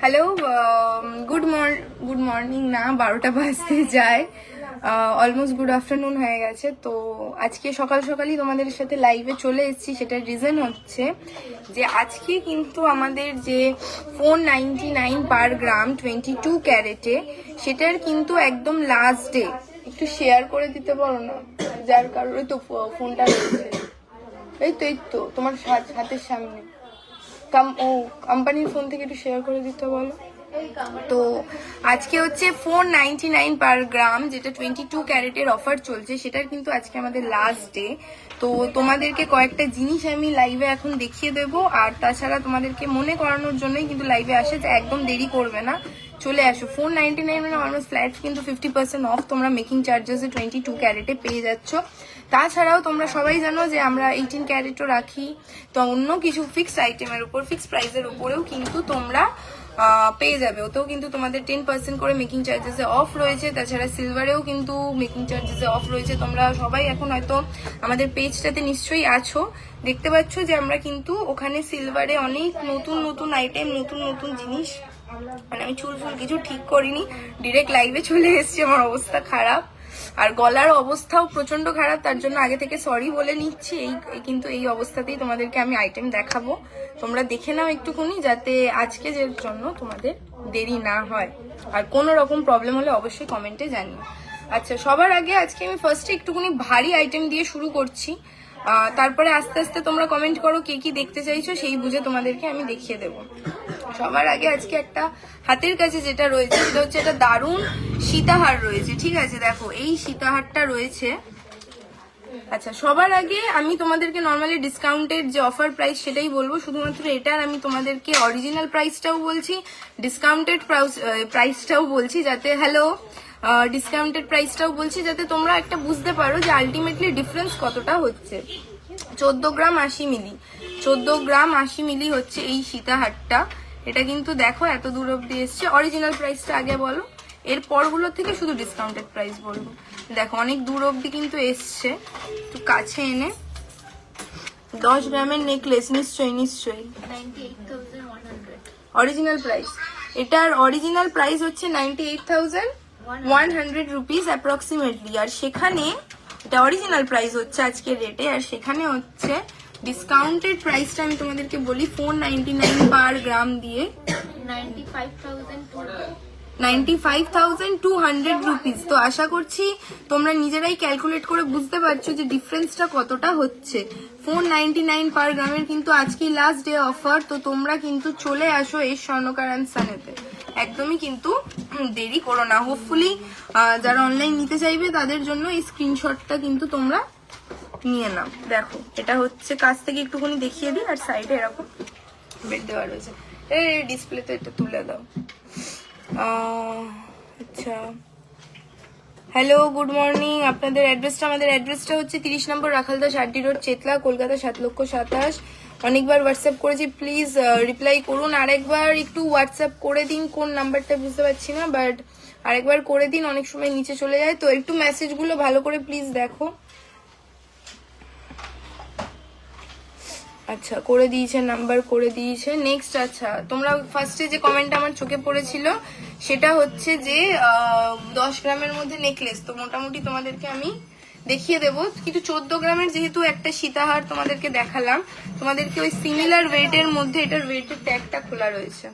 Hello good morn good morning না, বারোটা বাজতে যায়। অলমোস্ট গুড আফটারনুন হয়ে গেছে। তো আজকে সকাল সকালই তোমাদের সাথে লাইভে চলে এসেছি, সেটার রিজন হচ্ছে যে আজকে কিন্তু আমাদের যে four ninety nine per gram twenty two ক্যারেটে সেটার কিন্তু একদম লাস্ট ডে একটু শেয়ার করে দিতে পারো না? যার কারণে তো ফোনটা এই তো এই তো, তোমার হাতের সামনে। ও কোম্পানির ফোন থেকে একটু শেয়ার করে দিতে বলো। তো আজকে হচ্ছে four ninety nine per gram যেটা টোয়েন্টি টু ক্যারেটের অফার চলছে সেটার কিন্তু আজকে আমাদের লাস্ট ডে তো তোমাদেরকে কয়েকটা জিনিস আমি লাইভে এখন দেখিয়ে দেব, আর তাছাড়া তোমাদেরকে মনে করানোর জন্যই কিন্তু লাইভে আসে যে একদম দেরি করবে না। চলে আসো। ফোর নাইনটি নাইন মানে অলমোস্ট কিন্তু ফিফটি পার্সেন্ট অফ তোমরা মেকিং চার্জেসে টোয়েন্টি টু ক্যারেটে পেয়ে যাচ্ছ। তাছাড়াও তোমরা সবাই জানো যে আমরা এইটিন ক্যারেটও রাখি। তো অন্য কিছু ফিক্সড আইটেমের উপর ফিক্সড প্রাইসের উপরেও কিন্তু তোমরা পেয়ে যাবে। ওতেও কিন্তু তোমাদের টেন পার্সেন্ট করে মেকিং চার্জেসে অফ রয়েছে। তাছাড়া সিলভারেও কিন্তু মেকিং চার্জেসে অফ রয়েছে। তোমরা সবাই এখন হয়তো আমাদের পেজটাতে নিশ্চয়ই আছো। দেখতে পাচ্ছ যে আমরা কিন্তু ওখানে সিলভারে অনেক নতুন নতুন আইটেম নতুন নতুন জিনিস মানে আমি চুল ফুল কিছু ঠিক করিনি। ডিরেক্ট লাইভে চলে এসেছি, আমার অবস্থা খারাপ। আর গলার অবস্থাও প্রচণ্ড খারাপ, তার জন্য আগে থেকে সরি বলে নিচ্ছি। এই কিন্তু এই অবস্থাতেই তোমাদেরকে আমি আইটেম দেখাবো। তোমরা দেখে নাও একটুখানি যাতে আজকে যে জন্য তোমাদের দেরি না হয়। আর কোনো রকম প্রবলেম হলে অবশ্যই কমেন্টে জানিও। আচ্ছা সবার আগে আজকে আমি ফার্স্টে একটুখানি ভারী আইটেম দিয়ে শুরু করছি। তারপরে আস্তে আস্তে তোমরা কমেন্ট করো কে কি দেখতে চাইছো, সেই বুঝে তোমাদেরকে আমি দেখিয়ে দেবো। সবার আগে আজকে একটা হাতের কাছে যেটা রয়েছে সেটা হচ্ছে একটা দারুণ সীতাহার রয়েছে ঠিক আছে? দেখো এই সীতাহারটা রয়েছে। আচ্ছা সবার আগে আমি তোমাদেরকে নর্মালি ডিসকাউন্টেড যে অফার প্রাইস সেটাই বলব শুধুমাত্র এটার আমি তোমাদেরকে অরিজিনাল প্রাইসটাও বলছি ডিসকাউন্টেড প্রাইসটাও বলছি যাতে হ্যালো ডিসকাউন্টেড প্রাইসটাও বলছি যাতে তোমরা একটা বুঝতে পারো যে আলটিমেটলি ডিফারেন্স কতটা হচ্ছে। চোদ্দ গ্রাম আশি মিলি চোদ্দ গ্রাম আশি মিলি হচ্ছে এই সীতাহারটা। এটা কিন্তু দেখো, এত দূর অব্দি এসছে। অরিজিনাল প্রাইসটা আগে বলো। এর পরগুলোর থেকে শুধু ডিসকাউন্টেড প্রাইস বলব। দেখো, অনেক দূর অব্দি কিন্তু এসছে। একটু কাছে এনে। দশ গ্রামের নেকলেস নিশ্চয়ই নিশ্চয়ই। অরিজিনাল প্রাইস এটার অরিজিনাল প্রাইস হচ্ছে ninety eight thousand one hundred rupees approximately আর সেখানে, এটা অরিজিনাল প্রাইস হচ্ছে আজকের রেটে আর সেখানে হচ্ছে ডিসকাউন্টেড প্রাইসটা আমি তোমাদেরকে বলি four ninety nine per gram দিয়ে ninety five thousand two hundred rupees তো আশা করছি তোমরা নিজেরাই ক্যালকুলেট করে বুঝতে পারছ যে ডিফারেন্সটা কতটা হচ্ছে। ফোর নাইনটি নাইন পার গ্রামের কিন্তু আজকে লাস্ট ডে অফার তো তোমরা কিন্তু চলে আসো এই স্বর্ণকার সানেতে একদমই কিন্তু দেরি করো না। হোপফুলি যারা অনলাইন নিতে চাইবে, তাদের জন্য এই স্ক্রিনশটটা কিন্তু তোমরা নিয়ে নাও। দেখো, এটা হচ্ছে কাছ থেকে একটুখানি দেখিয়ে দিই, আর সাইডে এরকম বেড দেওয়া রয়েছে। এই ডিসপ্লেতে এটা তুলে দাও। আচ্ছা। হ্যালো গুড মর্নিং আপনাদের অ্যাড্রেসটা আমাদের অ্যাড্রেসটা হচ্ছে তিরিশ নম্বর রাখালদাস আড্ডি রোড, চেতলা, কলকাতা সাত লক্ষ সাতাশ। অনেকবার হোয়াটসঅ্যাপ করেছি প্লিজ রিপ্লাই করুন। আরেকবার একটু হোয়াটসঅ্যাপ করে দিন, কোন নাম্বারটা বুঝতে পারছি না বাট আরেকবার করে দিন, অনেক সময় নিচে চলে যায়। তো একটু মেসেজগুলো ভালো করে প্লিজ দেখো। আচ্ছা করে দিয়েছে নাম্বার করে দিয়েছে। নেক্সট আচ্ছা তোমরা ফার্স্টে যে কমেন্ট আমার চোখে পড়েছিল সেটা হচ্ছে যে দশ গ্রামের মধ্যে নেকলেস তো মোটামুটি তোমাদেরকে আমি দেখিয়ে দেবো। কিন্তু চোদ্দ গ্রামের যেহেতু একটা সীতাহার তোমাদেরকে দেখালাম তোমাদেরকে ওই সিমিলার ওয়েটের মধ্যে এটার ওয়েটের ট্যাগটা খোলা রয়েছে।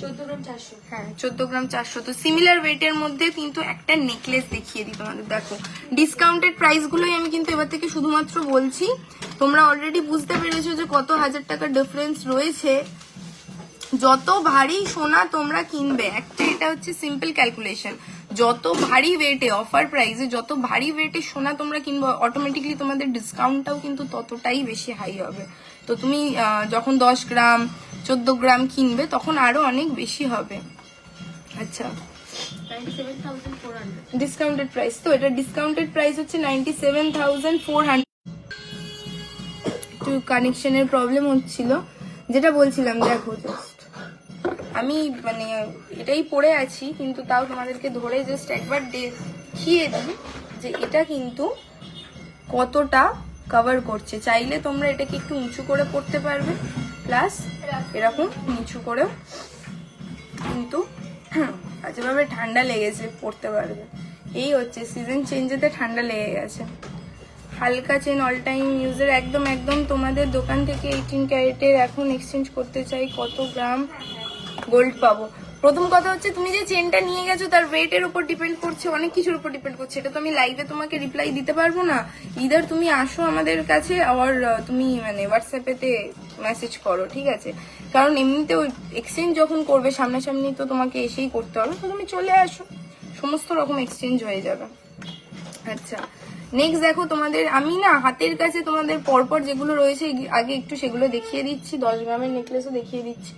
চোদ্দ গ্রাম চারশো। হ্যাঁ চোদ্দ গ্রাম চারশো। তো সিমিলার ওয়েটের মধ্যে কিন্তু একটা নেকলেস দেখিয়ে দিই তোমাদের। দেখো ডিসকাউন্টেড প্রাইস গুলোই আমি কিন্তু এবার থেকে শুধুমাত্র বলছি। তোমরা অলরেডি বুঝতে পেরেছ যে কত হাজার টাকার ডিফারেন্স রয়েছে। যত ভারী সোনা তোমরা কিনবে একটা এটা হচ্ছে সিম্পল ক্যালকুলেশন যত ভারী ওয়েটে অফার প্রাইসে যত ভারী ওয়েটে সোনা তোমরা কিনবে অটোমেটিকলি তোমাদের ডিসকাউন্টটাও কিন্তু ততটাই বেশি হাই হবে। তো তুমি যখন দশ গ্রাম চোদ্দ গ্রাম কিনবে তখন আরও অনেক বেশি হবে। আচ্ছা। ডিসকাউন্টেড প্রাইস তো এটা ডিসকাউন্টেড প্রাইস হচ্ছে ninety seven thousand four hundred একটু কানেকশনের প্রবলেম হচ্ছিল। যেটা বলছিলাম, দেখো জাস্ট আমি মানে এটাই পড়ে আছি, কিন্তু তাও তোমাদেরকে ধরে জাস্ট একবার দেখিয়ে দিই যে এটা কিন্তু কতটা কভার করছে। চাইলে তোমরা এটাকে একটু উঁচু করে পড়তে পারবে প্লাস এরকম নিচু করেও কিন্তু যেভাবে ঠান্ডা লেগেছে, পড়তে পারবে। এই হচ্ছে সিজন চেঞ্জেতে ঠান্ডা লেগে গেছে। হালকা চেন অল টাইম ইউজের একদম একদম তোমাদের দোকান থেকে এইটিন ক্যারেটের এখন এক্সচেঞ্জ করতে চাই, কত গ্রাম গোল্ড পাবো? প্রথম কথা হচ্ছে, তুমি যে চেনটা নিয়ে গেছো, তার ওয়েটের উপর ডিপেন্ড করছে, অনেক কিছুর উপর ডিপেন্ড করছে। এটা তো আমি লাইভে তোমাকে রিপ্লাই দিতে পারব না। ইদার তুমি আসো আমাদের কাছে আর তুমি মানে হোয়াটসঅ্যাপেতে মেসেজ করো, ঠিক আছে? কারণ এমনিতে ওই এক্সচেঞ্জ যখন করবে, সামনাসামনি তো তোমাকে এসেই করতে হবে, তো তুমি চলে আসো। সমস্ত রকম এক্সচেঞ্জ হয়ে যাবে। আচ্ছা। নেক্সট দেখো, তোমাদের, আমি না হাতের কাছে তোমাদের পরপর যেগুলো রয়েছে আগে একটু সেগুলো দেখিয়ে দিচ্ছি, দশ গ্রামের নেকলেসও দেখিয়ে দিচ্ছি।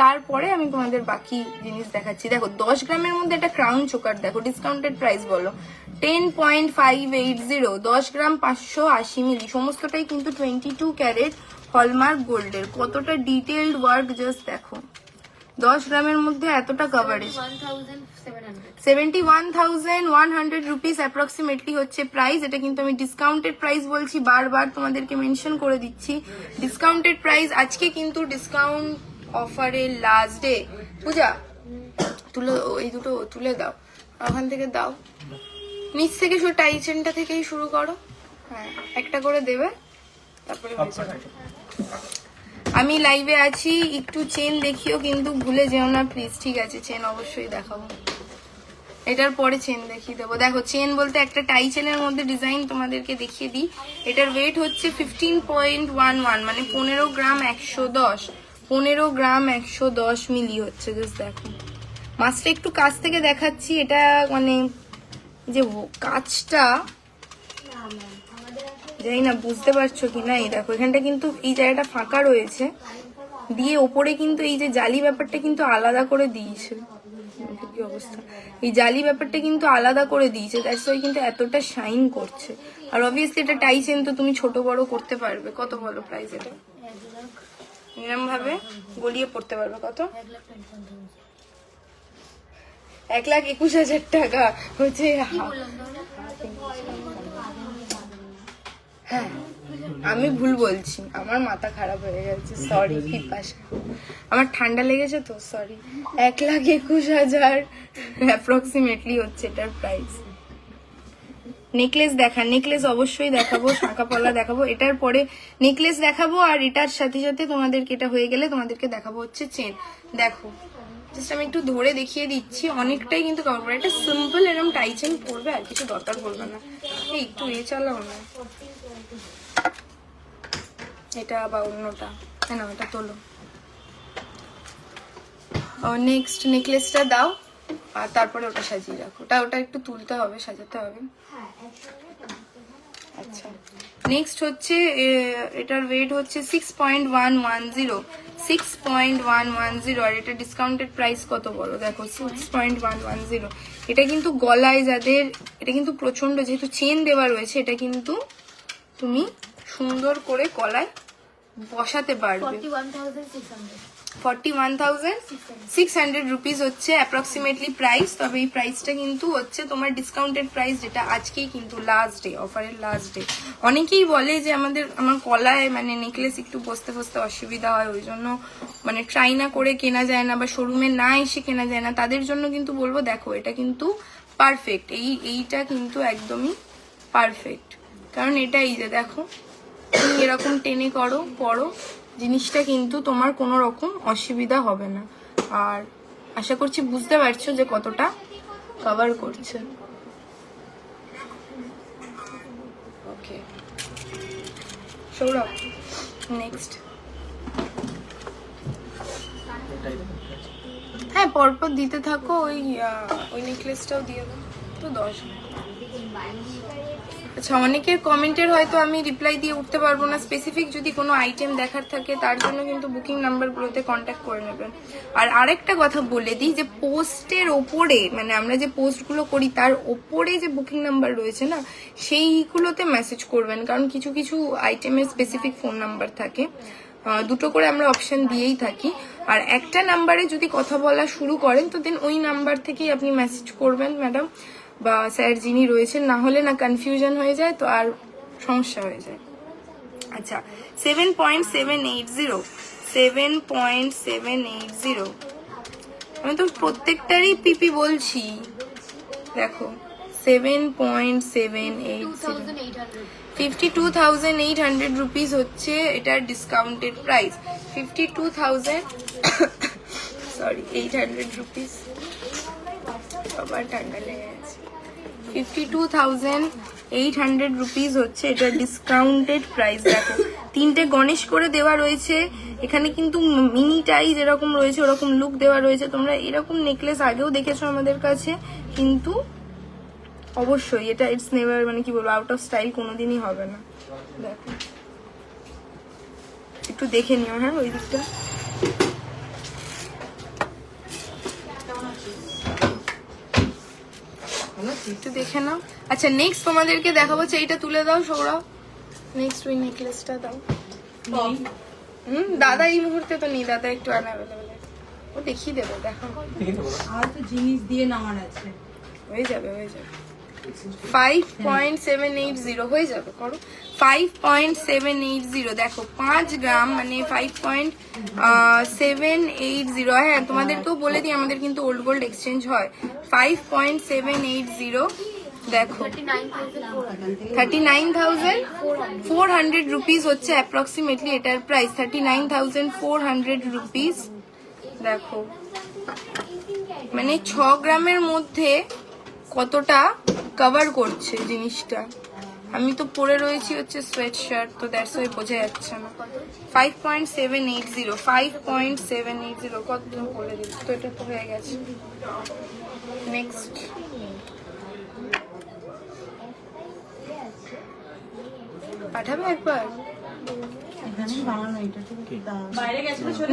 তারপরে আমি তোমাদের বাকি জিনিস দেখাচ্ছি। দেখো, দশ গ্রামের মধ্যে একটা ক্রাউন চোকার দেখো ডিসকাউন্টেড প্রাইস বলো। Ten point five eight zero দশ গ্রাম পাঁচশো আশি মিলি, সমস্তটাই কিন্তু টোয়েন্টি টু ক্যারেট হলমার্ক গোল্ডের কতটা ডিটেলড ওয়ার্ক জাস্ট দেখো। দশ গ্রামের মধ্যে এতটা coverage seventy one thousand one hundred rupees approximately হচ্ছে প্রাইস এটা কিন্তু আমি ডিসকাউন্টেড প্রাইস বলছি বারবার তোমাদেরকে মেনশন করে দিচ্ছি। ডিসকাউন্টেড প্রাইস আজকে কিন্তু ডিসকাউন্ট অফারের লাস্ট ডে পূজা তুলে এই দুটো তুলে দাও। ওখান থেকে দাও। নিচ থেকে শুধু টাইচেনটা থেকেই শুরু করো। হ্যাঁ একটা করে দেবে তারপরে যাবে। আমি লাইভে আছি, একটু চেন দেখিও, কিন্তু ভুলে যেও না প্লিজ ঠিক আছে চেন অবশ্যই দেখাবো। এটার পরে চেন দেখিয়ে দেবো। দেখো চেন বলতে একটা টাই চেনের মধ্যে ডিজাইন তোমাদেরকে দেখিয়ে দিই। এটার ওয়েট হচ্ছে ফিফটিন পয়েন্ট ওয়ান ওয়ান মানে পনেরো গ্রাম একশো দশ। পনেরো গ্রাম একশো দশ মিলি হচ্ছে জাস্ট দেখো। মাছটা একটু কাছ থেকে দেখাচ্ছি, এটা মানে যে কাজটা জানি না, বুঝতে পারছ কি না এই দেখো, এখানটা কিন্তু এই জায়গাটা ফাঁকা রয়েছে। দিয়ে ওপরে কিন্তু এই যে জালি ব্যাপারটা কিন্তু আলাদা করে দিয়েছে। কি অবস্থা। এই জালি ব্যাপারটা কিন্তু আলাদা করে দিয়েছে দ্যাটস ওয়াই কিন্তু এতটা শাইন করছে। আর অবভিয়াসলি এটা টাইচেন তো তুমি ছোট বড় করতে পারবে। কত বলো প্রাইস এটা? এরম ভাবে গলিয়ে পড়তে পারবে কত? এক লাখ একুশ হাজার টাকা। হচ্ছে হ্যাঁ আমি ভুল বলছি। আমার মাথা খারাপ হয়ে গেছে সরি পিপাসা। আমার ঠান্ডা লেগেছে তো সরি এক লাখ একুশ হাজার অ্যাপ্রক্সিমেটলি হচ্ছে এটার প্রাইস নেকলেস দেখা নেকলেস অবশ্যই দেখাবো, শাঁখা পলা দেখাবো। এটার পরে নেকলেস দেখাবো আর এটার সাথে সাথে তোমাদেরকে এটা হয়ে গেলে তোমাদেরকে দেখাবো হচ্ছে চেন দেখো জাস্ট আমি একটু ধরে দেখিয়ে দিচ্ছি, অনেকটাই কিন্তু করে এটা সিম্পল এরকম টাই চেন পড়বে আর কিছু দরকার পড়বে না। একটু এ চালাও না। এটা বা অন্যটা। না ওটা তোলো। নেক্সট নেকলেসটা দাও, আর তারপরে ওটা সাজিয়ে রাখো। ওটা ওটা একটু তুলতে হবে, সাজাতে হবে। আচ্ছা। নেক্সট হচ্ছে এটার ওয়েট হচ্ছে six point one one zero six point one one zero আর এটা ডিসকাউন্টেড প্রাইস কত বলো দেখো six point one one zero এটা কিন্তু গলায় যাদের, এটা কিন্তু প্রচণ্ড যেহেতু চেন দেওয়া রয়েছে, এটা কিন্তু তুমি সুন্দর করে কলায় বসাতে পারবে। Forty one thousand six hundred rupees হচ্ছে অ্যাপ্রক্সিমেটলি প্রাইস তবে এই প্রাইসটা কিন্তু হচ্ছে তোমার ডিসকাউন্টেড প্রাইস যেটা আজকেই কিন্তু লাস্ট ডে অফারের লাস্ট ডে অনেকেই বলে যে আমাদের আমার কলায় মানে নেকলেস একটু বসতে বসতে অসুবিধা হয় ওই জন্য মানে ট্রাই না করে কেনা যায় না বা শোরুমে না এসে কেনা যায় না। তাদের জন্য কিন্তু বলব দেখো এটা কিন্তু পারফেক্ট এই এইটা কিন্তু একদমই পারফেক্ট কারণ এটা এই যে দেখো তুমি এরকম টেনে করো, পড়ো। জিনিসটা কিন্তু তোমার কোনো রকম অসুবিধা হবে না। আর আশা করছি বুঝতে পারছ যে কতটা কভার করছে। ওকে সৌরভ নেক্সট হ্যাঁ পরপর দিতে থাকো, ওই ওই নেকলেসটাও দিয়ে দাও। দশ আচ্ছা অনেকের কমেন্টের হয়তো আমি রিপ্লাই দিয়ে উঠতে পারব না। স্পেসিফিক যদি কোনো আইটেম দেখার থাকে, তার জন্য কিন্তু বুকিং নাম্বারগুলোতে কন্ট্যাক্ট করে নেবেন। আর আরেকটা কথা বলে দিই, যে পোস্টের ওপরে মানে আমরা যে পোস্টগুলো করি, তার ওপরে যে বুকিং নাম্বার রয়েছে না, সেইগুলোতে মেসেজ করবেন। কারণ কিছু কিছু আইটেমের স্পেসিফিক ফোন নাম্বার থাকে। দুটো করে আমরা অপশন দিয়েই থাকি। আর একটা নাম্বারে যদি কথা বলা শুরু করেন, তো দেন ওই নাম্বার থেকেই আপনি মেসেজ করবেন ম্যাডাম বা স্যার যিনি রয়েছেন, না হলে না কনফিউশন হয়ে যায় তো আর সমস্যা হয়ে যায়। আচ্ছা seven point seven eight zero seven point seven eight zero আমি তো প্রত্যেকটারই পিপি বলছি। দেখো seven point seven eight fifty two thousand eight hundred rupees হচ্ছে এটার discounted price fifty two thousand sorry eight hundred rupees সবার ঠান্ডা লেগে গেছে fifty two thousand eight hundred rupees হচ্ছে এটার ডিসকাউন্টেড প্রাইস দেখো, তিনটে গণেশ করে দেওয়া রয়েছে। এখানে কিন্তু মিনিটাই যেরকম রয়েছে, ওরকম লুক দেওয়া রয়েছে। তোমরা এরকম নেকলেস আগেও দেখেছ আমাদের কাছে, কিন্তু অবশ্যই এটা ইটস নেভার মানে কি বলব আউট অফ স্টাইল কোনোদিনই হবে না। দেখো। একটু দেখে নিও হ্যাঁ ওই দিকটা। একটু দেখে নাও। আচ্ছা নেক্সট তোমাদেরকে দেখাবো হচ্ছে এইটা তুলে দাও সৌরভ। নেক্সট ওই নেকলেসটা দাও। হুম দাদা এই মুহূর্তে তো নেই দাদা একটু আনঅ্যাভেলেবল ও দেখিয়ে দেবে দেখো আর তো জিনিস দিয়ে নামার আছে। হয়ে যাবে হয়ে যাবে। Five point seven eight zero হয়ে যাবে five point seven eight zero দেখো, পাঁচ গ্রাম মানে five point seven eight zero হ্যাঁ তোমাদেরকেও বলে দিই, আমাদের কিন্তু ওল্ড গোল্ড এক্সচেঞ্জ হয়। Five point seven eight zero দেখো। Thirty nine thousand four hundred rupees হচ্ছে অ্যাপ্রক্সিমেটলি এটার price thirty nine thousand four hundred rupees দেখো। মানে ছ গ্রামের মধ্যে কতটা কভার করছে জিনিসটা। আমি তো পরে রয়েছি হচ্ছে সোয়েট শার্ট তো দ্যাটস ওই বোঝা যাচ্ছে না। Five point seven eight zero five point seven eight zero কত বলে দিল তো এটা তো হয়ে গেছে। নেক্সট পাঠাবে একবার?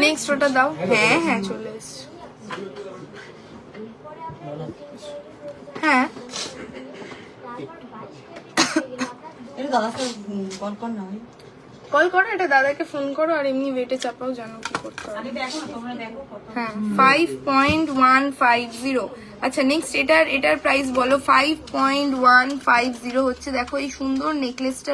নেক্সট ওটা দাও। হ্যাঁ হ্যাঁ চলে এসছে। হ্যাঁ। কল কর এটা দাদাকে ফোন করো আর এমনি ওয়েটে চাপাও জানো কি করতে হবে। হ্যাঁ five point one five zero আচ্ছা নেক্সট এটার এটার প্রাইস বলো five point one five zero হচ্ছে দেখো এই সুন্দর নেকলেসটা